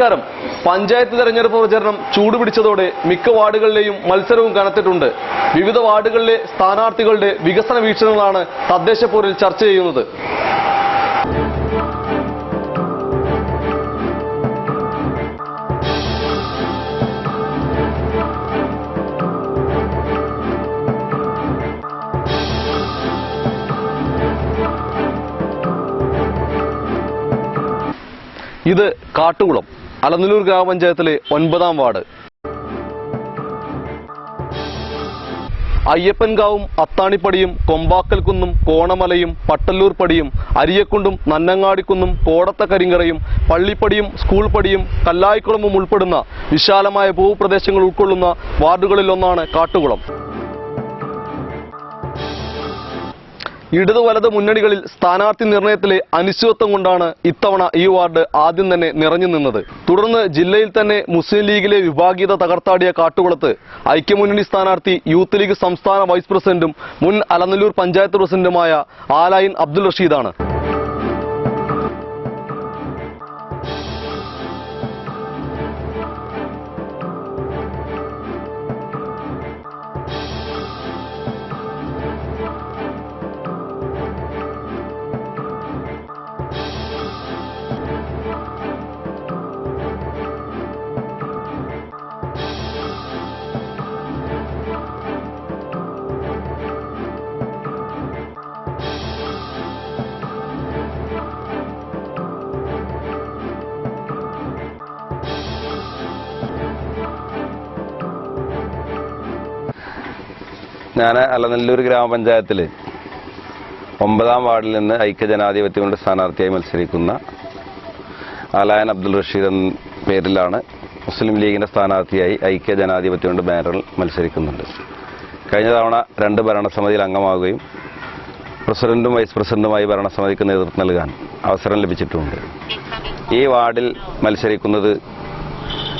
നമസ്കാരം. പഞ്ചായത്ത് തെരഞ്ഞെടുപ്പ് പ്രചരണം ചൂടുപിടിച്ചതോടെ മിക്ക വാർഡുകളിലെയും മത്സരവും കനത്തിട്ടുണ്ട്. വിവിധ വാർഡുകളിലെ സ്ഥാനാർത്ഥികളുടെ വികസന വീക്ഷണങ്ങളാണ് തദ്ദേശ പോരിൽ ചർച്ച ചെയ്യുന്നത്. ഇത് കാട്ടുകുളം. അലനല്ലൂർ ഗ്രാമപഞ്ചായത്തിലെ ഒൻപതാം വാർഡ്. അയ്യപ്പൻകാവും അത്താണിപ്പടിയും കൊമ്പാക്കൽക്കുന്നും കോണമലയും പട്ടല്ലൂർ പടിയും അരിയക്കുണ്ടും നന്നങ്ങാടിക്കുന്നും കോടത്ത കരിങ്കറയും പള്ളിപ്പടിയും സ്കൂൾ പടിയും കല്ലായിക്കുളമും ഉൾപ്പെടുന്ന വിശാലമായ ഭൂപ്രദേശങ്ങൾ ഉൾക്കൊള്ളുന്ന വാർഡുകളിൽ ഒന്നാണ് കാട്ടുകുളം. ഇടതു വലത് മുന്നണികളിൽ സ്ഥാനാർത്ഥി നിർണയത്തിലെ അനിശ്ചിതത്വം കൊണ്ടാണ് ഇത്തവണ ഈ വാർഡ് ആദ്യം തന്നെ നിറഞ്ഞു നിന്നത്. തുടർന്ന് ജില്ലയിൽ തന്നെ മുസ്ലിം ലീഗിലെ വിഭാഗീയത തകർത്താടിയ കാട്ടുകുളത്ത് ഐക്യമുന്നണി സ്ഥാനാർത്ഥി യൂത്ത് ലീഗ് സംസ്ഥാന വൈസ് പ്രസിഡന്റും മുൻ അലനല്ലൂർ പഞ്ചായത്ത് പ്രസിഡന്റുമായ ആലായിൻ അബ്ദുൾ റഷീദാണ്. ഞാൻ അലനല്ലൂർ ഗ്രാമപഞ്ചായത്തിൽ ഒമ്പതാം വാർഡിൽ നിന്ന് ഐക്യജനാധിപത്യങ്ങളുടെ സ്ഥാനാർത്ഥിയായി മത്സരിക്കുന്ന അലായൻ അബ്ദുൾ റഷീദ് എന്ന പേരിലാണ് മുസ്ലിം ലീഗിന്റെ സ്ഥാനാർത്ഥിയായി ഐക്യജനാധിപത്യങ്ങളുടെ ബാനറിൽ മത്സരിക്കുന്നുണ്ട്. കഴിഞ്ഞ തവണ രണ്ട് ഭരണസമിതിയിൽ അംഗമാവുകയും പ്രസിഡന്റും വൈസ് പ്രസിഡന്റുമായി ഭരണസമിതിക്ക് നേതൃത്വം നൽകാൻ അവസരം ലഭിച്ചിട്ടുമുണ്ട് ഈ വാർഡിൽ മത്സരിക്കുന്നത്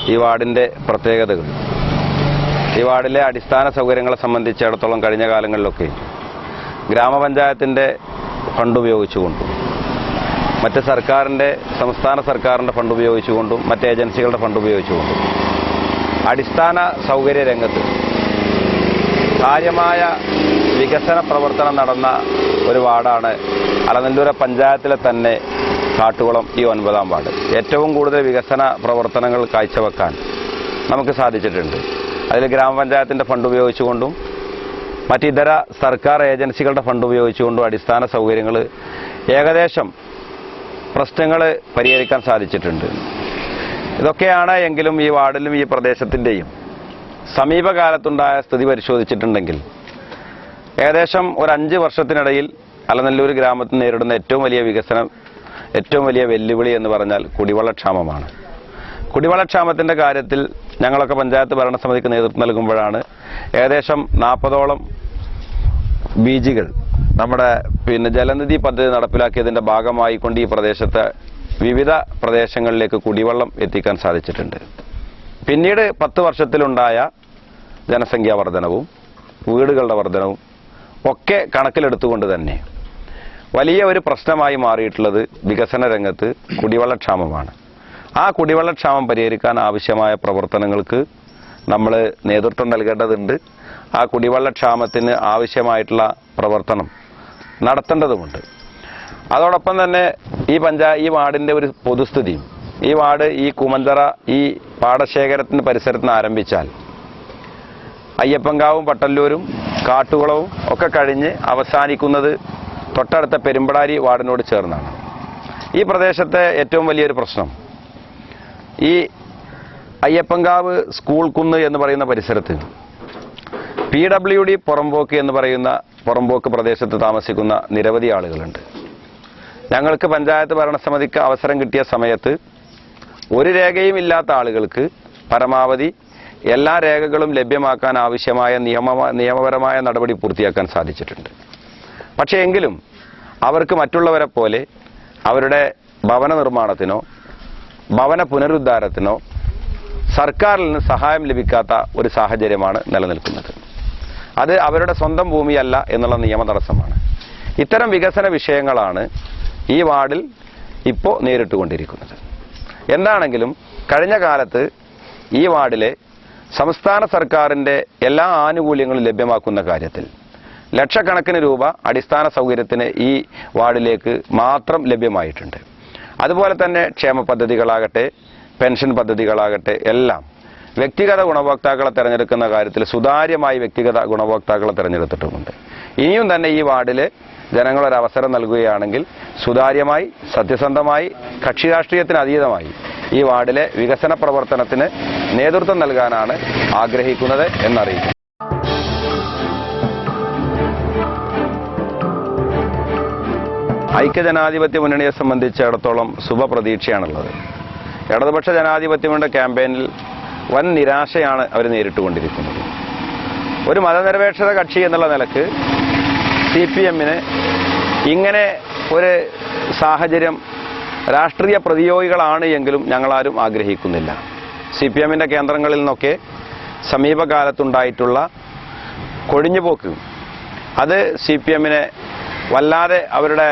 ഈ വാർഡിന്റെ പ്രത്യേകതകൾ ഈ വാർഡിലെ അടിസ്ഥാന സൗകര്യങ്ങളെ സംബന്ധിച്ചിടത്തോളം കഴിഞ്ഞ കാലങ്ങളിലൊക്കെ ഗ്രാമപഞ്ചായത്തിന്റെ ഫണ്ട് ഉപയോഗിച്ചുകൊണ്ടും മറ്റ് സർക്കാരിന്റെ സംസ്ഥാന സർക്കാരിന്റെ ഫണ്ട് ഉപയോഗിച്ചുകൊണ്ടും മറ്റ് ഏജൻസികളുടെ ഫണ്ട് ഉപയോഗിച്ചുകൊണ്ടും അടിസ്ഥാന സൗകര്യ രംഗത്ത് കാര്യമായ വികസന പ്രവർത്തനം നടന്ന ഒരു വാർഡാണ് അലനല്ലൂര പഞ്ചായത്തിലെ തന്നെ കാട്ടുകുളം ഈ ഒൻപതാം വാർഡ്. ഏറ്റവും കൂടുതൽ വികസന പ്രവർത്തനങ്ങൾ കാഴ്ചവെക്കാൻ നമുക്ക് സാധിച്ചിട്ടുണ്ട്. അതിൽ ഗ്രാമപഞ്ചായത്തിന്റെ ഫണ്ട് ഉപയോഗിച്ചുകൊണ്ടും മറ്റിതര സർക്കാർ ഏജൻസികളുടെ ഫണ്ട് ഉപയോഗിച്ചുകൊണ്ടും അടിസ്ഥാന സൗകര്യങ്ങൾ ഏകദേശം പ്രശ്നങ്ങൾ പരിഹരിക്കാൻ സാധിച്ചിട്ടുണ്ട്. ഇതൊക്കെയാണ് എങ്കിലും ഈ വാർഡിലും ഈ പ്രദേശത്തിന്റെയും സമീപകാലത്തുണ്ടായ സ്ഥിതി പരിശോധിച്ചിട്ടുണ്ടെങ്കിൽ ഏകദേശം ഒരു അഞ്ച് വർഷത്തിനിടയിൽ അലനല്ലൂർ ഗ്രാമത്തിൽ നേരിടുന്ന ഏറ്റവും വലിയ വികസനം ഏറ്റവും വലിയ വെല്ലുവിളി എന്ന് പറഞ്ഞാൽ കുടിവെള്ളക്ഷാമമാണ് കുടിവെള്ളക്ഷാമത്തിന്റെ കാര്യത്തിൽ ഞങ്ങളൊക്കെ പഞ്ചായത്ത് ഭരണസമിതിക്ക് നേതൃത്വം നൽകുമ്പോഴാണ് ഏകദേശം നാൽപ്പതോളം ബീജികൾ നമ്മുടെ പിന്നെ ജലനിധി പദ്ധതി നടപ്പിലാക്കിയതിന്റെ ഭാഗമായിക്കൊണ്ട് ഈ പ്രദേശത്തെ വിവിധ പ്രദേശങ്ങളിലേക്ക് കുടിവെള്ളം എത്തിക്കാൻ സാധിച്ചിട്ടുണ്ട്. പിന്നീട് പത്ത് വർഷത്തിലുണ്ടായ ജനസംഖ്യാ വർധനവും വീടുകളുടെ വർധനവും ഒക്കെ കണക്കിലെടുത്തുകൊണ്ട് തന്നെ വലിയ ഒരു പ്രശ്നമായി മാറിയിട്ടുള്ളത് വികസന രംഗത്ത് കുടിവെള്ളക്ഷാമമാണ്. ആ കുടിവെള്ളക്ഷാമം പരിഹരിക്കാൻ ആവശ്യമായ പ്രവർത്തനങ്ങൾക്ക് നമ്മൾ നേതൃത്വം നൽകേണ്ടതുണ്ട്. ആ കുടിവെള്ളക്ഷാമത്തിന് ആവശ്യമായിട്ടുള്ള പ്രവർത്തനം നടത്തേണ്ടതുമുണ്ട്. അതോടൊപ്പം തന്നെ ഈ പഞ്ചായ ഈ വാർഡിന്റെ ഒരു പൊതുസ്ഥിതിയും ഈ വാർഡ് ഈ കുമന്തറ ഈ പാടശേഖരത്തിന് നിന്ന് ആരംഭിച്ചാൽ അയ്യപ്പങ്കാവും പട്ടല്ലൂരും കാട്ടുകുളവും ഒക്കെ കഴിഞ്ഞ് അവസാനിക്കുന്നത് തൊട്ടടുത്ത പെരുമ്പടാരി വാർഡിനോട് ചേർന്നാണ്. ഈ പ്രദേശത്തെ ഏറ്റവും വലിയൊരു പ്രശ്നം ഈ അയ്യപ്പങ്കാവ് സ്കൂൾ കുന്ന് എന്ന് പറയുന്ന പരിസരത്ത് പി ഡബ്ല്യു ഡി പുറമ്പോക്ക് എന്ന് പറയുന്ന പുറമ്പോക്ക് പ്രദേശത്ത് താമസിക്കുന്ന നിരവധി ആളുകളുണ്ട്. ഞങ്ങൾക്ക് പഞ്ചായത്ത് ഭരണസമിതിക്ക് അവസരം കിട്ടിയ സമയത്ത് ഒരു രേഖയും ഇല്ലാത്ത ആളുകൾക്ക് പരമാവധി എല്ലാ രേഖകളും ലഭ്യമാക്കാൻ ആവശ്യമായ നിയമ നിയമപരമായ നടപടി പൂർത്തിയാക്കാൻ സാധിച്ചിട്ടുണ്ട്. പക്ഷേ എങ്കിലും അവർക്ക് മറ്റുള്ളവരെ പോലെ അവരുടെ ഭവന നിർമ്മാണത്തിനോ ഭവന പുനരുദ്ധാരത്തിനോ സർക്കാരിൽ നിന്ന് സഹായം ലഭിക്കാത്ത ഒരു സാഹചര്യമാണ് നിലനിൽക്കുന്നത്. അത് അവരുടെ സ്വന്തം ഭൂമിയല്ല എന്നുള്ള നിയമ തടസ്സമാണ് ഇത്തരം വികസന വിഷയങ്ങളാണ് ഈ വാർഡിൽ ഇപ്പോൾ നേരിട്ടുകൊണ്ടിരിക്കുന്നത്. എന്താണെങ്കിലും കഴിഞ്ഞ കാലത്ത് ഈ വാർഡിലെ സംസ്ഥാന സർക്കാരിന്റെ എല്ലാ ആനുകൂല്യങ്ങളും ലഭ്യമാക്കുന്ന കാര്യത്തിൽ ലക്ഷക്കണക്കിന് രൂപ അടിസ്ഥാന സൗകര്യത്തിന് ഈ വാർഡിലേക്ക് മാത്രം ലഭ്യമായിട്ടുണ്ട്. അതുപോലെ തന്നെ ക്ഷേമ പദ്ധതികളാകട്ടെ പെൻഷൻ പദ്ധതികളാകട്ടെ എല്ലാം വ്യക്തിഗത ഗുണഭോക്താക്കളെ തിരഞ്ഞെടുക്കുന്ന കാര്യത്തിൽ സുതാര്യമായി വ്യക്തിഗത ഗുണഭോക്താക്കളെ തിരഞ്ഞെടുത്തിട്ടുമുണ്ട്. ഇനിയും തന്നെ ഈ വാർഡിൽ ജനങ്ങളൊരു അവസരം നൽകുകയാണെങ്കിൽ സുതാര്യമായി സത്യസന്ധമായി കക്ഷി രാഷ്ട്രീയത്തിന് അതീതമായി ഈ വാർഡിലെ വികസന പ്രവർത്തനത്തിന് നേതൃത്വം നൽകാനാണ് ആഗ്രഹിക്കുന്നത് എന്നറിയിക്കുന്നു. ഐക്യജനാധിപത്യ മുന്നണിയെ സംബന്ധിച്ചിടത്തോളം ശുഭപ്രതീക്ഷയാണുള്ളത്. ഇടതുപക്ഷ ജനാധിപത്യ ക്യാമ്പയിനിൽ വൻ നിരാശയാണ് അവർ നേരിട്ടുകൊണ്ടിരിക്കുന്നത്. ഒരു മതനിരപേക്ഷത കക്ഷി എന്നുള്ള നിലയ്ക്ക് സി പി എമ്മിന് ഇങ്ങനെ ഒരു സാഹചര്യം രാഷ്ട്രീയ പ്രതിയോഗികളാണ് എങ്കിലും ഞങ്ങളാരും ആഗ്രഹിക്കുന്നില്ല. സി പി എമ്മിന്റെ കേന്ദ്രങ്ങളിൽ നിന്നൊക്കെ സമീപകാലത്തുണ്ടായിട്ടുള്ള കൊഴിഞ്ഞുപോക്ക്. അത് സി പി എമ്മിനെ വല്ലാതെ അവരുടെ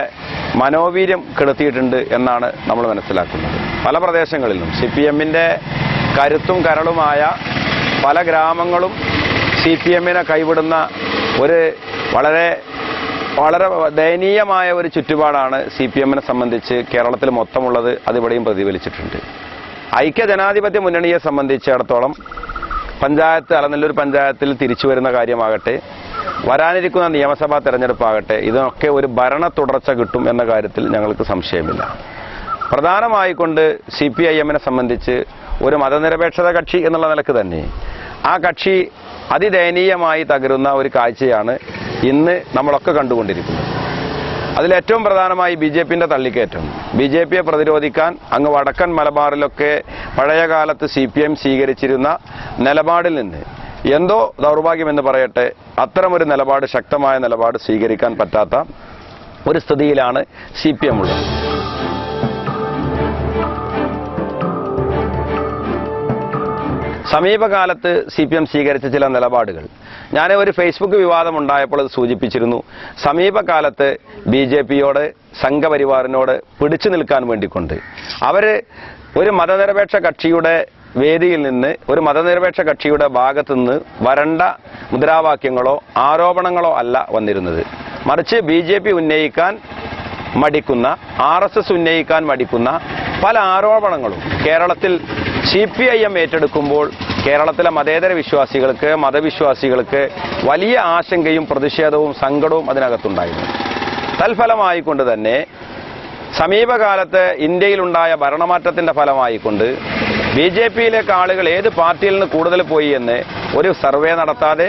മനോവീര്യം കെടുത്തിയിട്ടുണ്ട് എന്നാണ് നമ്മൾ മനസ്സിലാക്കുന്നത്. പല പ്രദേശങ്ങളിലും സി പി എമ്മിന്റെ കരുത്തും കരളുമായ പല ഗ്രാമങ്ങളും സി പി എമ്മിനെ കൈവിടുന്ന ഒരു വളരെ വളരെ ദയനീയമായ ഒരു ചുറ്റുപാടാണ് സി പി എമ്മിനെ സംബന്ധിച്ച് കേരളത്തിൽ മൊത്തമുള്ളത് അതിവിടെയും പ്രതിഫലിച്ചിട്ടുണ്ട്. ഐക്യ ജനാധിപത്യ മുന്നണിയെ സംബന്ധിച്ചിടത്തോളം പഞ്ചായത്ത് അലനല്ലൂർ പഞ്ചായത്തിൽ തിരിച്ചു വരുന്ന കാര്യമാകട്ടെ വരാനിരിക്കുന്ന നിയമസഭാ തെരഞ്ഞെടുപ്പാകട്ടെ ഇതിനൊക്കെ ഒരു ഭരണ തുടർച്ച കിട്ടും എന്ന കാര്യത്തിൽ ഞങ്ങൾക്ക് സംശയമില്ല. പ്രധാനമായിക്കൊണ്ട് സി പി ഐ എമ്മിനെ സംബന്ധിച്ച് ഒരു മതനിരപേക്ഷത കക്ഷി എന്നുള്ള നിലയ്ക്ക് തന്നെ. ആ കക്ഷി അതിദയനീയമായി തകരുന്ന ഒരു കാഴ്ചയാണ് ഇന്ന് നമ്മളൊക്കെ കണ്ടുകൊണ്ടിരിക്കുന്നത്. അതിലേറ്റവും പ്രധാനമായി ബി ജെ പിന്റെ തള്ളിക്കയറ്റം ബി ജെ പിയെ പ്രതിരോധിക്കാൻ അങ്ങ് വടക്കൻ മലബാറിലൊക്കെ പഴയ കാലത്ത് സി പി എം സ്വീകരിച്ചിരുന്ന നിലപാടിൽ നിന്ന് എന്തോ ദൗർഭാഗ്യമെന്ന് പറയട്ടെ അത്തരമൊരു നിലപാട് ശക്തമായ നിലപാട് സ്വീകരിക്കാൻ പറ്റാത്ത ഒരു സ്ഥിതിയിലാണ് സി പി എം ഉള്ളത്. സമീപകാലത്ത് സി പി എം സ്വീകരിച്ച ചില നിലപാടുകൾ. ഞാൻ ഒരു ഫേസ്ബുക്ക് വിവാദം ഉണ്ടായപ്പോൾ അത് സൂചിപ്പിച്ചിരുന്നു. സമീപകാലത്ത് ബി ജെ പിയോട് സംഘപരിവാറിനോട് പിടിച്ചു നിൽക്കാൻ വേണ്ടിക്കൊണ്ട്. അവർ ഒരു മതനിരപേക്ഷ കക്ഷിയുടെ വേദിയിൽ നിന്ന് ഒരു മതനിരപേക്ഷ കക്ഷിയുടെ ഭാഗത്തു നിന്ന് വരണ്ട മുദ്രാവാക്യങ്ങളോ ആരോപണങ്ങളോ അല്ല വന്നിരുന്നത്. മറിച്ച് ബി ജെ പി ഉന്നയിക്കാൻ മടിക്കുന്ന ആർ എസ് എസ് ഉന്നയിക്കാൻ മടിക്കുന്ന പല ആരോപണങ്ങളും കേരളത്തിൽ സി പി ഐ എം ഏറ്റെടുക്കുമ്പോൾ കേരളത്തിലെ മതേതര വിശ്വാസികൾക്ക് മതവിശ്വാസികൾക്ക് വലിയ ആശങ്കയും പ്രതിഷേധവും സങ്കടവും അതിനകത്തുണ്ടായിരുന്നു. തൽഫലമായിക്കൊണ്ട് തന്നെ സമീപകാലത്ത് ഇന്ത്യയിലുണ്ടായ ഭരണമാറ്റത്തിന്റെ ഫലമായിക്കൊണ്ട് ബി ജെ പിയിലേക്ക് ആളുകൾ ഏത് പാർട്ടിയിൽ നിന്ന് കൂടുതൽ പോയി എന്ന് ഒരു സർവേ നടത്താതെ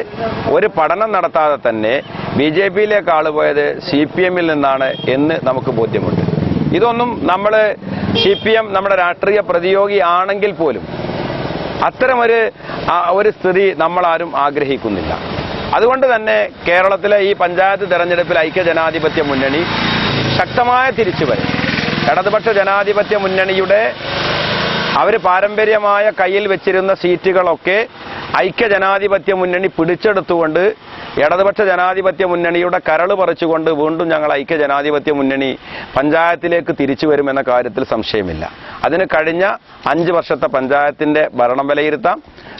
ഒരു പഠനം നടത്താതെ തന്നെ ബി ജെ പിയിലേക്ക് ആൾ പോയത് സി പി എമ്മിൽ നിന്നാണ് എന്ന് നമുക്ക് ബോധ്യമുണ്ട്. ഇതൊന്നും നമ്മൾ സി പി എം നമ്മുടെ രാഷ്ട്രീയ പ്രതിയോഗി ആണെങ്കിൽ പോലും അത്തരമൊരു ഒരു സ്ഥിതി നമ്മളാരും ആഗ്രഹിക്കുന്നില്ല. അതുകൊണ്ട് തന്നെ കേരളത്തിലെ ഈ പഞ്ചായത്ത് തെരഞ്ഞെടുപ്പിൽ ഐക്യ ജനാധിപത്യ മുന്നണി ശക്തമായ തിരിച്ചുവരും. ഇടതുപക്ഷ ജനാധിപത്യ മുന്നണിയുടെ അവർ പാരമ്പര്യമായ കയ്യിൽ വെച്ചിരുന്ന സീറ്റുകളൊക്കെ ഐക്യ ജനാധിപത്യ മുന്നണി പിടിച്ചെടുത്തുകൊണ്ട് ഇടതുപക്ഷ ജനാധിപത്യ മുന്നണിയുടെ കരൾ പറിച്ചുകൊണ്ട് വീണ്ടും ഞങ്ങൾ ഐക്യ ജനാധിപത്യ മുന്നണി പഞ്ചായത്തിലേക്ക് തിരിച്ചു വരുമെന്ന കാര്യത്തിൽ സംശയമില്ല. അതിന് കഴിഞ്ഞ അഞ്ച് വർഷത്തെ പഞ്ചായത്തിന്റെ ഭരണം വിലയിരുത്താം.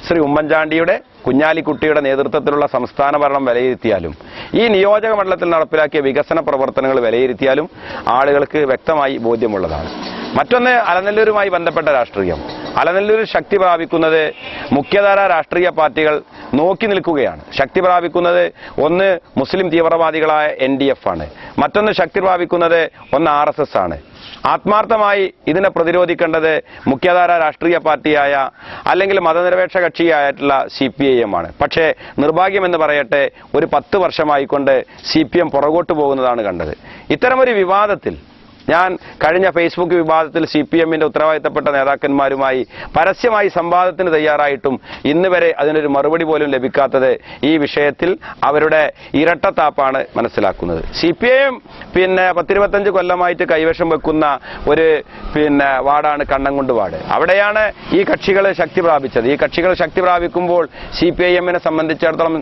ശ്രീ ഉമ്മൻചാണ്ടിയുടെ കുഞ്ഞാലിക്കുട്ടിയുടെ നേതൃത്വത്തിലുള്ള സംസ്ഥാന ഭരണം വിലയിരുത്തിയാലും ഈ നിയോജക മണ്ഡലത്തിൽ നടപ്പിലാക്കിയ വികസന പ്രവർത്തനങ്ങൾ വിലയിരുത്തിയാലും ആളുകൾക്ക് വ്യക്തമായി ബോധ്യമുള്ളതാണ്. മറ്റൊന്ന് അലനല്ലൂരുമായി ബന്ധപ്പെട്ട രാഷ്ട്രീയം. അലനല്ലൂരിൽ ശക്തി പ്രാപിക്കുന്നത് മുഖ്യധാര രാഷ്ട്രീയ പാർട്ടികൾ നോക്കി നിൽക്കുകയാണ്. ശക്തി പ്രാപിക്കുന്നത് ഒന്ന് മുസ്ലിം തീവ്രവാദികളായ എൻ ഡി എഫ് ആണ്. മറ്റൊന്ന് ശക്തി പ്രാപിക്കുന്നത് ഒന്ന് ആർ എസ് എസ് ആണ്. ആത്മാർത്ഥമായി ഇതിനെ പ്രതിരോധിക്കേണ്ടത് മുഖ്യധാര രാഷ്ട്രീയ പാർട്ടിയായ അല്ലെങ്കിൽ മതനിരപേക്ഷ കക്ഷിയായിട്ടുള്ള സി പി ഐ എം ആണ്. പക്ഷേ നിർഭാഗ്യമെന്ന് പറയട്ടെ ഒരു പത്ത് വർഷമായിക്കൊണ്ട് സി പി എം പുറകോട്ട് പോകുന്നതാണ് കണ്ടത്. ഇത്തരമൊരു വിവാദത്തിൽ ഞാൻ കഴിഞ്ഞ ഫേസ്ബുക്ക് വിവാദത്തിൽ സി പി എമ്മിന്റെ ഉത്തരവാദിത്തപ്പെട്ട നേതാക്കന്മാരുമായി പരസ്യമായി സംവാദത്തിന് തയ്യാറായിട്ടും ഇന്ന് വരെ അതിനൊരു മറുപടി പോലും ലഭിക്കാത്തത് ഈ വിഷയത്തിൽ അവരുടെ ഇരട്ടത്താപ്പാണ് മനസ്സിലാക്കുന്നത്. സി പി ഐ എം പിന്നെ പത്തിരുപത്തഞ്ച് കൊല്ലമായിട്ട് കൈവശം വെക്കുന്ന ഒരു പിന്നെ വാർഡാണ് കണ്ണംകുണ്ട് വാർഡ് അവിടെയാണ് ഈ കക്ഷികൾ ശക്തി പ്രാപിച്ചത്. ഈ കക്ഷികൾ ശക്തി പ്രാപിക്കുമ്പോൾ സി പി ഐ എമ്മിനെ സംബന്ധിച്ചിടത്തോളം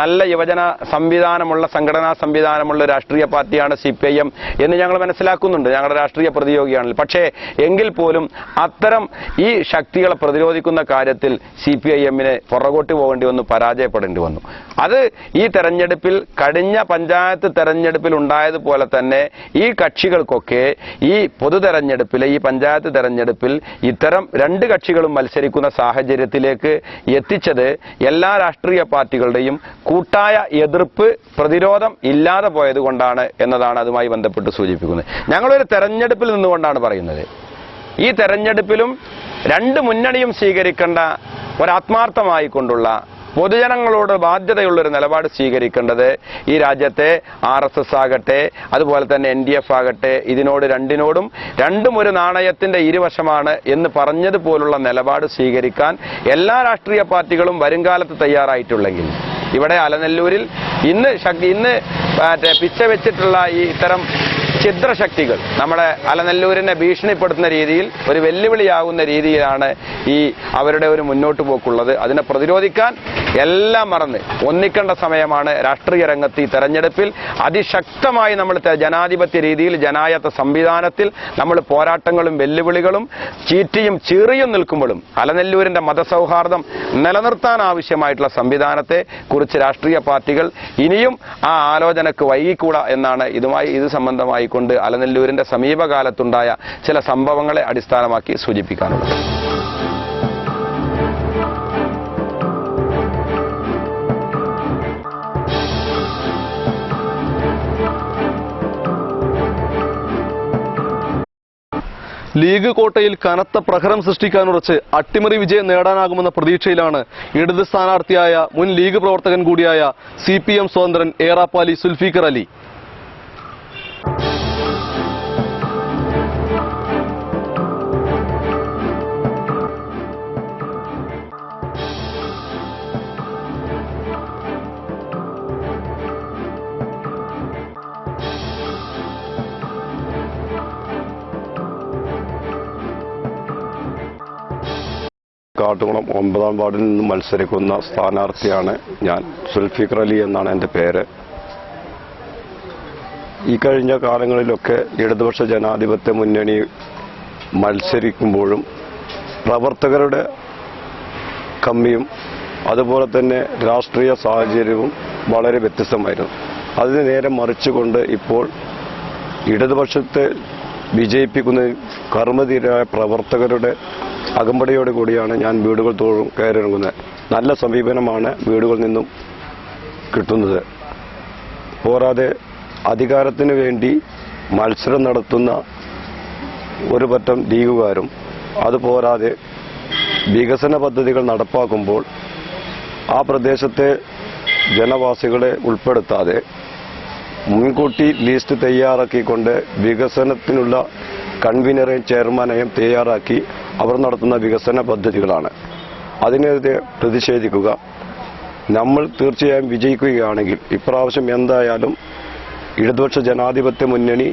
നല്ല യുവജന സംവിധാനമുള്ള സംഘടനാ സംവിധാനമുള്ള രാഷ്ട്രീയ പാർട്ടിയാണ് സി പി ഐ എം എന്ന് ഞങ്ങൾ മനസ്സിലാക്കുന്നുണ്ട്. ഞങ്ങളുടെ രാഷ്ട്രീയ പ്രതിയോഗിയാണല്ലോ. പക്ഷേ എങ്കിൽ പോലും അത്തരം ഈ ശക്തികളെ പ്രതിരോധിക്കുന്ന കാര്യത്തിൽ സി പി ഐ എമ്മിനെ പുറകോട്ട് പോകേണ്ടി വന്നു പരാജയപ്പെടേണ്ടി വന്നു. അത് ഈ തെരഞ്ഞെടുപ്പിൽ കഴിഞ്ഞ പഞ്ചായത്ത് തെരഞ്ഞെടുപ്പിൽ ഉണ്ടായതുപോലെ തന്നെ ഈ കക്ഷികൾക്കൊക്കെ ഈ പൊതു തെരഞ്ഞെടുപ്പിലെ ഈ പഞ്ചായത്ത് തെരഞ്ഞെടുപ്പിൽ ഇത്തരം രണ്ട് കക്ഷികളും മത്സരിക്കുന്ന സാഹചര്യത്തിലേക്ക് എത്തിച്ചത് എല്ലാ രാഷ്ട്രീയ പാർട്ടികളുടെയും കൂട്ടായ എതിർപ്പ് പ്രതിരോധം ഇല്ലാതെ പോയത് കൊണ്ടാണ് എന്നതാണ് അതുമായി ബന്ധപ്പെട്ട് സൂചിപ്പിക്കുന്നത്. ഞങ്ങളൊരു തെരഞ്ഞെടുപ്പിൽ നിന്നുകൊണ്ടാണ് പറയുന്നത്. ഈ തെരഞ്ഞെടുപ്പിലും രണ്ട് മുന്നണിയും സ്വീകരിക്കേണ്ട ഒരാത്മാർത്ഥമായി കൊണ്ടുള്ള പൊതുജനങ്ങളോട് ബാധ്യതയുള്ള ഒരു നിലപാട് സ്വീകരിക്കേണ്ടത് ഈ രാജ്യത്തെ ആർ എസ് എസ് ആകട്ടെ അതുപോലെ തന്നെ എൻ ഡി എഫ് ആകട്ടെ ഇതിനോട് രണ്ടിനോടും രണ്ടും ഒരു നാണയത്തിന്റെ ഇരുവശമാണ് എന്ന് പറഞ്ഞതുപോലുള്ള നിലപാട് സ്വീകരിക്കാൻ എല്ലാ രാഷ്ട്രീയ പാർട്ടികളും വരുംകാലത്ത് തയ്യാറായിട്ടുള്ളെങ്കിൽ. ഇവിടെ അലനെല്ലൂരിൽ ഇന്ന് ഇന്ന് മറ്റേ പിച്ച വെച്ചിട്ടുള്ള ഈ ഇത്തരം ഛിദ്രശക്തികൾ. നമ്മുടെ അലനെല്ലൂരിനെ ഭീഷണിപ്പെടുത്തുന്ന രീതിയിൽ ഒരു വെല്ലുവിളിയാകുന്ന രീതിയിലാണ് ഈ അവരുടെ ഒരു മുന്നോട്ട് പോക്കുള്ളത്. അതിനെ പ്രതിരോധിക്കാൻ എല്ലാം മറന്ന് ഒന്നിക്കേണ്ട സമയമാണ് രാഷ്ട്രീയ രംഗത്ത് ഈ തെരഞ്ഞെടുപ്പിൽ. അതിശക്തമായി നമ്മൾ ജനാധിപത്യ രീതിയിൽ ജനായത്ത സംവിധാനത്തിൽ നമ്മൾ പോരാട്ടങ്ങളും വെല്ലുവിളികളും ചീറ്റിയും ചീറിയും നിൽക്കുമ്പോഴും അലനെല്ലൂരിന്റെ മതസൗഹാർദ്ദം നിലനിർത്താൻ ആവശ്യമായിട്ടുള്ള സംവിധാനത്തെ കുറിച്ച് രാഷ്ട്രീയ പാർട്ടികൾ ഇനിയും ആ ആലോചനക്ക് വൈകിക്കൂടാ എന്നാണ് ഇതുമായി ഇത് സംബന്ധമായി കൊണ്ട് അലനെല്ലൂരിന്റെ സമീപകാലത്തുണ്ടായ ചില സംഭവങ്ങളെ അടിസ്ഥാനമാക്കി സൂചിപ്പിക്കാനുള്ളത് ലീഗ് കോട്ടയിൽ കനത്ത പ്രഹരം സൃഷ്ടിക്കാനുറച്ച് അട്ടിമറി വിജയം നേടാനാകുമെന്ന പ്രതീക്ഷയിലാണ് ഇടത് സ്ഥാനാർത്ഥിയായ മുൻ ലീഗ് പ്രവർത്തകൻ കൂടിയായ സി പി എം സ്വതന്ത്രൻ ഏറാപ്പാലി സുൽഫീഖർ അലി. കാട്ടുകുളം ഒമ്പതാം വാർഡിൽ നിന്ന് മത്സരിക്കുന്ന സ്ഥാനാർത്ഥിയാണ് ഞാൻ സുൽഫിഖർ അലി എന്നാണ് എന്റെ പേര്. ഈ കഴിഞ്ഞ കാലങ്ങളിലൊക്കെ ഇടതുപക്ഷ ജനാധിപത്യ മുന്നണി മത്സരിക്കുമ്പോഴും പ്രവർത്തകരുടെ കമ്മിയും അതുപോലെ തന്നെ രാഷ്ട്രീയ സാഹചര്യവും വളരെ വ്യത്യസ്തമായിരുന്നു. അതിന് നേരെ മറിച്ചുകൊണ്ട് ഇപ്പോൾ ഇടതുപക്ഷത്തെ വിജയിപ്പിക്കുന്ന കർമ്മധീരായ പ്രവർത്തകരുടെ അകമ്പടിയോട് കൂടിയാണ് ഞാൻ വീടുകൾ തോറും കയറിയിറങ്ങുന്നത്. നല്ല സമീപനമാണ് വീടുകളിൽ നിന്നും കിട്ടുന്നത്. പോരാതെ അധികാരത്തിന് വേണ്ടി മത്സരം നടത്തുന്ന ഒരു പറ്റം ലീഗുകാരും അതുപോരാതെ വികസന പദ്ധതികൾ നടപ്പാക്കുമ്പോൾ ആ പ്രദേശത്തെ ജനവാസികളെ ഉൾപ്പെടുത്താതെ മുൻകൂട്ടി ലിസ്റ്റ് തയ്യാറാക്കിക്കൊണ്ട് വികസനത്തിനുള്ള കൺവീനറെയും ചെയർമാനെയും തയ്യാറാക്കി അവർ നടത്തുന്ന വികസന പദ്ധതികളാണ്. അതിനെതിരെ പ്രതിഷേധിക്കുക. നമ്മൾ തീർച്ചയായും വിജയിക്കുകയാണെങ്കിൽ ഇപ്രാവശ്യം എന്തായാലും ഇടതുപക്ഷ ജനാധിപത്യ മുന്നണി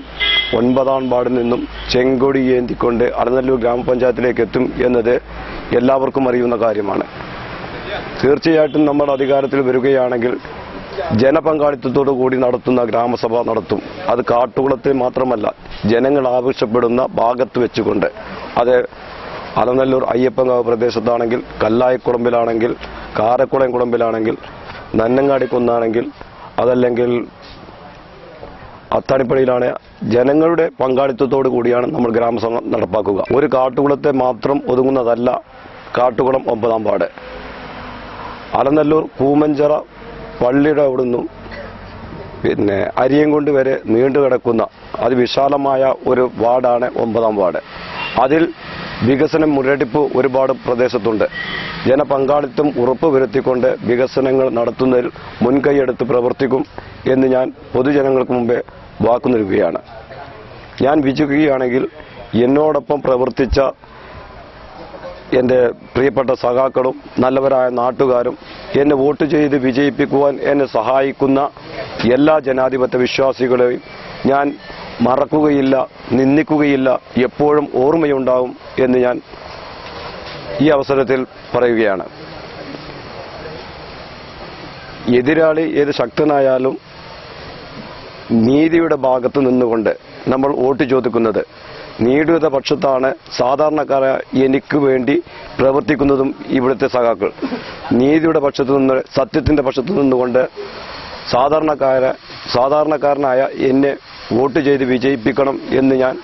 ഒൻപതാം വാർഡിൽ നിന്നും ചെങ്കൊടി ഏന്തിക്കൊണ്ട് അടനല്ലൂർ ഗ്രാമപഞ്ചായത്തിലേക്ക് എത്തും എന്നത് എല്ലാവർക്കും അറിയുന്ന കാര്യമാണ്. തീർച്ചയായിട്ടും നമ്മൾ അധികാരത്തിൽ വരികയാണെങ്കിൽ ജനപങ്കാളിത്തത്തോടു കൂടി നടത്തുന്ന ഗ്രാമസഭ നടത്തും. അത് കാട്ടുകുളത്തിൽ മാത്രമല്ല ജനങ്ങൾ ആവശ്യപ്പെടുന്ന ഭാഗത്ത് വെച്ചുകൊണ്ട്. അത് അലനല്ലൂർ അയ്യപ്പങ്കാവ് പ്രദേശത്താണെങ്കിൽ കല്ലായിക്കുളമ്പിലാണെങ്കിൽ കാരക്കുളം കുളമ്പിലാണെങ്കിൽ നന്നങ്ങാടി കുന്നാണെങ്കിൽ അതല്ലെങ്കിൽ അത്താണിപ്പടിയിലാണ് ജനങ്ങളുടെ പങ്കാളിത്തത്തോടു കൂടിയാണ് നമ്മൾ ഗ്രാമസഭ നടപ്പാക്കുക. ഒരു കാട്ടുകുളത്തെ മാത്രം ഒതുങ്ങുന്നതല്ല കാട്ടുകുളം ഒമ്പതാം വാർഡ്. അലനല്ലൂർ കൂമഞ്ചറ പള്ളിയുടെ അവിടുന്നും. പിന്നെ അരിയംകൊണ്ട് വരെ നീണ്ടു കിടക്കുന്ന അതിവിശാലമായ ഒരു വാർഡാണ് ഒമ്പതാം വാർഡ്. അതിൽ വികസനം മുരടിപ്പ് ഒരുപാട് പ്രദേശത്തുണ്ട്. ജനപങ്കാളിത്തം ഉറപ്പുവരുത്തിക്കൊണ്ട് വികസനങ്ങൾ നടത്തുന്നതിൽ മുൻകൈയെടുത്ത് പ്രവർത്തിക്കും എന്ന് ഞാൻ പൊതുജനങ്ങൾക്ക് മുമ്പേ വാക്കു നൽകുകയാണ്. ഞാൻ വിജയിക്കുകയാണെങ്കിൽ എന്നോടൊപ്പം പ്രവർത്തിച്ച എന്റെ പ്രിയപ്പെട്ട സഖാക്കളും നല്ലവരായ നാട്ടുകാരും എന്നെ വോട്ട് ചെയ്ത് വിജയിപ്പിക്കുവാൻ എന്നെ സഹായിക്കുന്ന എല്ലാ ജനാധിപത്യ വിശ്വാസികളെയും ഞാൻ മറക്കുകയില്ല നിന്ദിക്കുകയില്ല എപ്പോഴും ഓർമ്മയുണ്ടാവും എന്ന് ഞാൻ ഈ അവസരത്തിൽ പറയുകയാണ്. എതിരാളി ഏത് ശക്തനായാലും നീതിയുടെ ഭാഗത്ത് നിന്നുകൊണ്ട് നമ്മൾ വോട്ട് ചോദിക്കുന്നത് നീതിയുടെ പക്ഷത്താണ് സാധാരണക്കാരെ എനിക്ക് വേണ്ടി പ്രവർത്തിക്കുന്നതും ഇവിടുത്തെ സഖാക്കൾ. നീതിയുടെ പക്ഷത്തു നിന്ന് സത്യത്തിന്റെ പക്ഷത്തു നിന്നുകൊണ്ട് സാധാരണക്കാര സാധാരണക്കാരനായ എന്നെ വോട്ട് ചെയ്ത് വിജയിപ്പിക്കണം എന്ന് ഞാൻ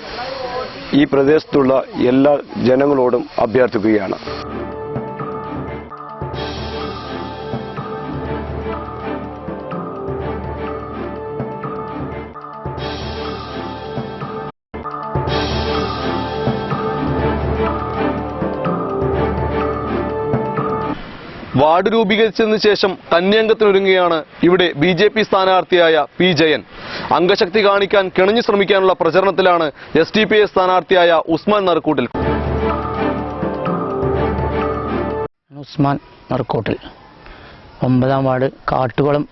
ഈ പ്രദേശത്തുള്ള എല്ലാ ജനങ്ങളോടും അഭ്യർത്ഥിക്കുകയാണ്. വാർഡ് രൂപീകരിച്ചതിന് ശേഷം കന്യംഗത്തിനൊരുങ്ങുകയാണ് ഇവിടെ ബി ജെ പി സ്ഥാനാർത്ഥിയായ പി ജയൻ. അംഗശക്തി കാണിക്കാൻ കിണഞ്ഞു ശ്രമിക്കാനുള്ള പ്രചരണത്തിലാണ് എസ് ഡി പി എ സ്ഥാനാർത്ഥിയായ ഉസ്മാൻ നറുക്കൂട്ടിൽ. ഉസ്മാൻ നറുക്കോട്ടിൽ. ഒമ്പതാം വാർഡ് കാട്ടുകുളം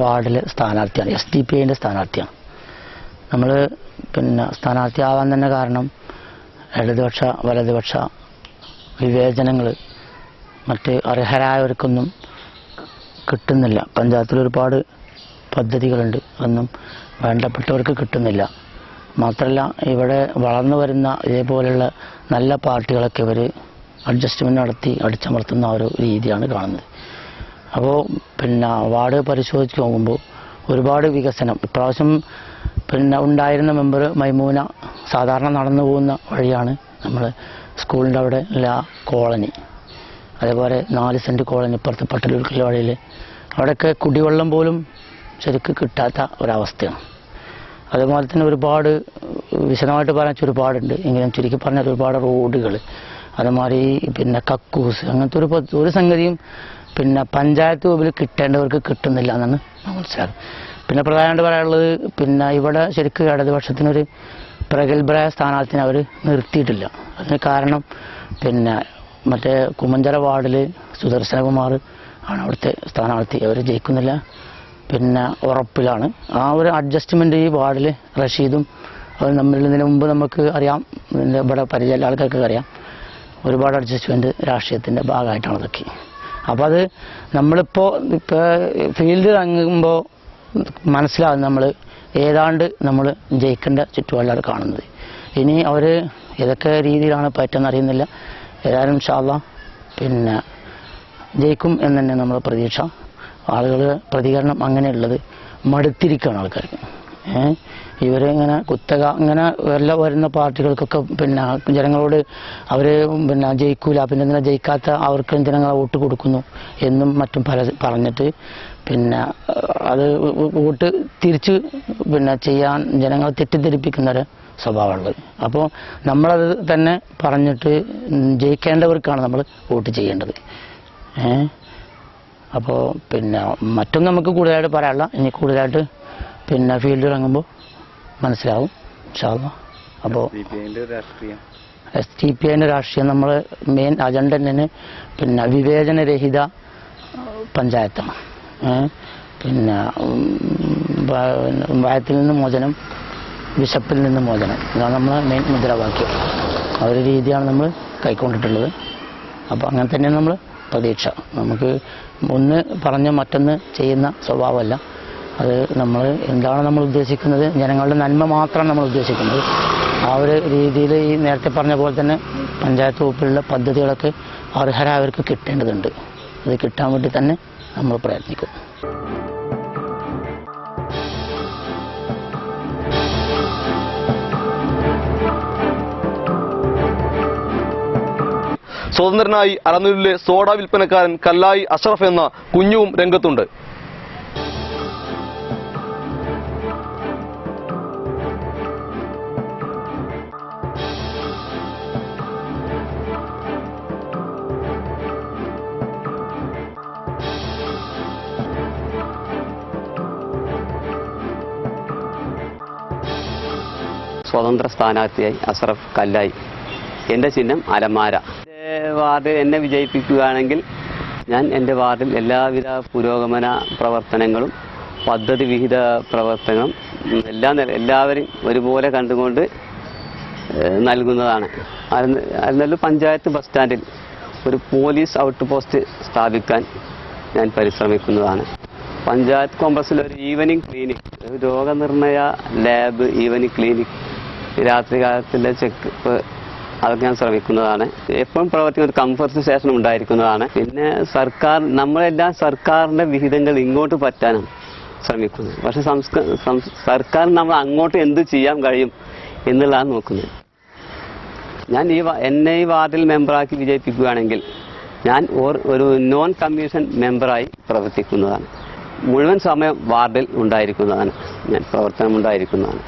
വാർഡിലെ സ്ഥാനാർത്ഥിയാണ് എസ് ഡി പി ഐന്റെ സ്ഥാനാർത്ഥിയാണ്. നമ്മൾ പിന്നെ സ്ഥാനാർത്ഥിയാവാൻ തന്നെ കാരണം ഇടതുപക്ഷ വലതുപക്ഷ വിവേചനങ്ങൾ മറ്റ് അർഹരായവർക്കൊന്നും കിട്ടുന്നില്ല. പഞ്ചായത്തിൽ ഒരുപാട് പദ്ധതികളുണ്ട്. അതൊന്നും വേണ്ടപ്പെട്ടവർക്ക് കിട്ടുന്നില്ല. മാത്രമല്ല ഇവിടെ വളർന്നു വരുന്ന ഇതേപോലെയുള്ള നല്ല പാർട്ടികളൊക്കെ ഇവർ അഡ്ജസ്റ്റ്മെന്റ് നടത്തി അടിച്ചമർത്തുന്ന ഒരു രീതിയാണ് കാണുന്നത്. അപ്പോൾ പിന്നെ വാർഡ് പരിശോധിച്ച് നോക്കുമ്പോൾ ഒരുപാട് വികസനം. ഇപ്രാവശ്യം പിന്നെ ഉണ്ടായിരുന്ന മെമ്പർ മൈമൂന സാധാരണ നടന്നു പോകുന്ന വഴിയാണ് നമ്മൾ സ്കൂളിന്റെ അവിടെ ഉള്ള കോളനി. അതേപോലെ നാല് സെന്റ് കോളനിപ്പുറത്ത് പട്ടലൂർ വഴിയിൽ അവിടെയൊക്കെ കുടിവെള്ളം പോലും ശരിക്ക് കിട്ടാത്ത ഒരവസ്ഥയാണ്. അതുപോലെ തന്നെ ഒരുപാട് വിശദമായിട്ട് പറയാൻ ഒരുപാടുണ്ട്. എങ്കിലും ചുരുക്കി പറഞ്ഞാൽ ഒരുപാട് റോഡുകൾ. അതുമാതിരി പിന്നെ കക്കൂസ് അങ്ങനത്തെ ഒരു ഒരു സംഗതിയും പിന്നെ പഞ്ചായത്ത് മുമ്പിൽ കിട്ടേണ്ടവർക്ക് കിട്ടുന്നില്ല എന്നാണ് മനസ്സിലാക്കുന്നത്. പിന്നെ പ്രധാനമായിട്ട് പറയാനുള്ളത് പിന്നെ ഇവിടെ ശരിക്കും ഇടതുപക്ഷത്തിനൊരു പ്രഗത്ഭരായ സ്ഥാനാർത്ഥിനെ അവർ നിർത്തിയിട്ടില്ല. അതിന് കാരണം പിന്നെ മറ്റേ കുമഞ്ചര വാർഡിൽ സുദർശനകുമാർ ആണ് അവിടുത്തെ സ്ഥാനാർത്ഥി. അവർ ജയിക്കുന്നില്ല. പിന്നെ ഉറപ്പിലാണ്. ആ ഒരു അഡ്ജസ്റ്റ്മെന്റ് ഈ വാർഡിൽ റഷീദും അവർ നമ്മൾ ഇതിനു മുമ്പ് നമുക്ക് അറിയാം. ഇവിടെ പരിചയമുള്ള ആൾക്കാർക്ക് അറിയാം. ഒരുപാട് അഡ്ജസ്റ്റ്മെന്റ് രാഷ്ട്രീയത്തിന്റെ ഭാഗമായിട്ടാണ് അതൊക്കെ. അപ്പോൾ അത് നമ്മളിപ്പോൾ ഇപ്പോൾ ഫീൽഡിൽ ഇറങ്ങുമ്പോൾ മനസ്സിലാകും നമ്മൾ ഏതാണ്ട് നമ്മൾ ജയിക്കേണ്ട ചുറ്റുപാടിലാണ് കാണുന്നത്. ഇനി അവർ ഏതൊക്കെ രീതിയിലാണ് പറ്റുമെന്ന് അറിയുന്നില്ല. ഏതായാലും ഷാള്ള പിന്നെ ജയിക്കും എന്ന് തന്നെ നമ്മുടെ പ്രതീക്ഷ. ആളുകൾ പ്രതികരണം അങ്ങനെയുള്ളത് മടുത്തിരിക്കുകയാണ് ആൾക്കാർക്ക്. ഇവരിങ്ങനെ കുത്തക അങ്ങനെ വല്ല വരുന്ന പാർട്ടികൾക്കൊക്കെ പിന്നെ ജനങ്ങളോട് അവർ പിന്നെ ജയിക്കൂല പിന്നെ എന്തിനാ ജയിക്കാത്ത അവർക്ക് ജനങ്ങളെ വോട്ട് കൊടുക്കുന്നു എന്നും മറ്റും പല പറഞ്ഞിട്ട് പിന്നെ അത് വോട്ട് തിരിച്ച് പിന്നെ ചെയ്യാൻ ജനങ്ങളെ തെറ്റിദ്ധരിപ്പിക്കുന്ന ഒരു സ്വഭാവമുള്ളത്. അപ്പോൾ നമ്മളത് തന്നെ പറഞ്ഞിട്ട് ജയിക്കേണ്ടവർക്കാണ് നമ്മൾ വോട്ട് ചെയ്യേണ്ടത്. അപ്പോൾ പിന്നെ മറ്റൊന്നും നമുക്ക് കൂടുതലായിട്ട് പറയാനുള്ള ഇനി കൂടുതലായിട്ട് പിന്നെ ഫീൽഡിൽ ഇറങ്ങുമ്പോൾ മനസ്സിലാവും അപ്പോ അപ്പോൾ എസ് ടി പി ഐന്റെ രാഷ്ട്രീയം നമ്മൾ മെയിൻ അജണ്ട തന്നെ പിന്നെ വിവേചനരഹിത പഞ്ചായത്താണ്. പിന്നെ ഭയത്തിൽ നിന്ന് മോചനം വിശപ്പിൽ നിന്ന് മോചനം. ഇതാണ് നമ്മളെ മെയിൻ മുദ്രാവാക്യം. ആ ഒരു രീതിയാണ് നമ്മൾ കൈക്കൊണ്ടിട്ടുള്ളത്. അപ്പോൾ അങ്ങനെ തന്നെയാണ് നമ്മൾ പ്രതീക്ഷ. നമുക്ക് ഒന്ന് പറഞ്ഞ് മറ്റൊന്ന് ചെയ്യുന്ന സ്വഭാവമല്ല. അത് നമ്മൾ എന്താണ് നമ്മൾ ഉദ്ദേശിക്കുന്നത്? ജനങ്ങളുടെ നന്മ മാത്രമാണ് നമ്മൾ ഉദ്ദേശിക്കുന്നത്. ആ ഒരു രീതിയിൽ ഈ നേരത്തെ പറഞ്ഞ പോലെ തന്നെ പഞ്ചായത്ത് വകുപ്പിലുള്ള പദ്ധതികളൊക്കെ അർഹരായവർക്ക് കിട്ടേണ്ടതുണ്ട്. അത് കിട്ടാൻ വേണ്ടി തന്നെ നമ്മൾ പ്രയത്നിക്കും. സ്വതന്ത്രനായി അറന്നൂരിലെ സോഡ വിൽപ്പനക്കാരൻ കല്ലായി അഷറഫ് എന്ന കുഞ്ഞും രംഗത്തുണ്ട്. സ്വതന്ത്ര സ്ഥാനാർത്ഥിയായി അസ്രഫ് കല്ലായി. എന്റെ ചിഹ്നം അലമാര. വാർഡ് എന്നെ വിജയിപ്പിക്കുകയാണെങ്കിൽ ഞാൻ എന്റെ വാർഡിൽ എല്ലാവിധ പുരോഗമന പ്രവർത്തനങ്ങളും പദ്ധതി വിഹിത പ്രവർത്തനങ്ങളും എല്ലാ എല്ലാവരെയും ഒരുപോലെ കണ്ടുകൊണ്ട് നൽകുന്നതാണ്. അരുന്ന- പഞ്ചായത്ത് ബസ് സ്റ്റാൻഡിൽ ഒരു പോലീസ് ഔട്ട് പോസ്റ്റ് സ്ഥാപിക്കാൻ ഞാൻ പരിശ്രമിക്കുന്നതാണ്. പഞ്ചായത്ത് കോമ്പസിൽ ഒരു ഈവനിങ് ക്ലിനിക് രോഗനിർണയ ലാബ് ഈവനിങ് ക്ലിനിക് രാത്രികാലത്തിലെ ചെക്ക് അതൊക്കെ ഞാൻ ശ്രമിക്കുന്നതാണ്. എപ്പോഴും പ്രവർത്തിക്കുന്ന ഒരു കംഫർട്ട് സ്റ്റേഷൻ ഉണ്ടായിരിക്കുന്നതാണ്. പിന്നെ സർക്കാർ നമ്മളെല്ലാം സർക്കാരിന്റെ വിഹിതങ്ങൾ ഇങ്ങോട്ട് പറ്റാനും ശ്രമിക്കുന്നത്. പക്ഷെ സർക്കാർ നമ്മൾ അങ്ങോട്ട് എന്ത് ചെയ്യാൻ കഴിയും എന്നുള്ളതാണ് നോക്കുന്നത്. ഞാൻ ഈ എന്നെ ഈ വാർഡിൽ മെമ്പറാക്കി വിജയിപ്പിക്കുകയാണെങ്കിൽ ഞാൻ ഒരു നോൺ കമ്മീഷൻ മെമ്പറായി പ്രവർത്തിക്കുന്നതാണ്. മുഴുവൻ സമയം വാർഡിൽ ഉണ്ടായിരിക്കുന്നതാണ്. ഞാൻ പ്രവർത്തനം ഉണ്ടായിരിക്കുന്നതാണ്.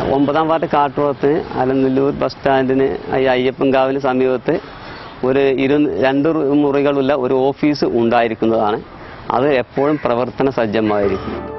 ഒമ്പതാം വാർഡ് കാട്ടുകുളത്ത് അലനല്ലൂർ ബസ് സ്റ്റാൻഡിന് അയ്യപ്പൻകാവിന് സമീപത്ത് ഒരു ഇരു രണ്ട് മുറികളുള്ള ഒരു ഓഫീസ് ഉണ്ടായിരിക്കുന്നതാണ്. അത് എപ്പോഴും പ്രവർത്തന സജ്ജമായിരിക്കും.